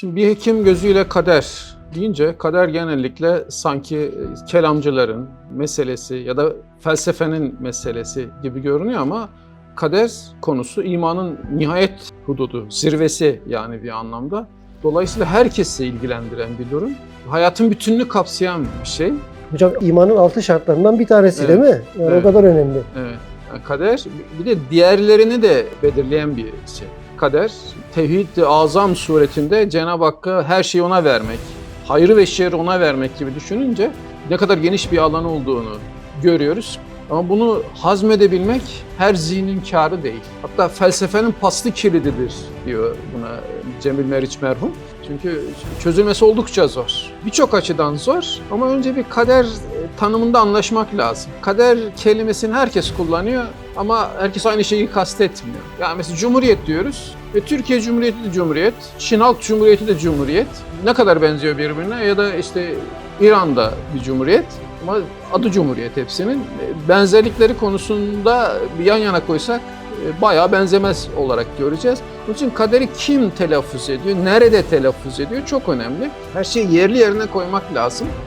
Şimdi bir hekim gözüyle kader deyince kader genellikle sanki e, kelamcıların meselesi ya da felsefenin meselesi gibi görünüyor ama kader konusu imanın nihayet hududu, zirvesi yani bir anlamda. Dolayısıyla herkesi ilgilendiren bir durum. Hayatın bütününü kapsayan bir şey. Hocam imanın altı şartlarından bir tanesi Evet. değil mi? Yani Evet. o kadar önemli. Evet. Yani kader bir de diğerlerini de belirleyen bir şey. Kader tevhid-i azam suretinde Cenab-ı Hakk'a her şeyi ona vermek, hayrı ve şerri ona vermek gibi düşününce ne kadar geniş bir alan olduğunu görüyoruz. Ama bunu hazmedebilmek her zihnin kârı değil. Hatta felsefenin paslı kilididir diyor buna Cemil Meriç merhum. Çünkü çözülmesi oldukça zor. Birçok açıdan zor ama önce bir kader tanımında anlaşmak lazım. Kader kelimesini herkes kullanıyor ama herkes aynı şeyi kastetmiyor. Yani mesela Cumhuriyet diyoruz ve Türkiye Cumhuriyeti de Cumhuriyet, Çin Halk Cumhuriyeti de Cumhuriyet. Ne kadar benziyor birbirine ya da işte İran'da bir cumhuriyet ama adı Cumhuriyet hepsinin. E, Benzerlikleri konusunda yan yana koysak e, bayağı benzemez olarak göreceğiz. Onun için kaderi kim telaffuz ediyor, nerede telaffuz ediyor çok önemli. Her şeyi yerli yerine koymak lazım.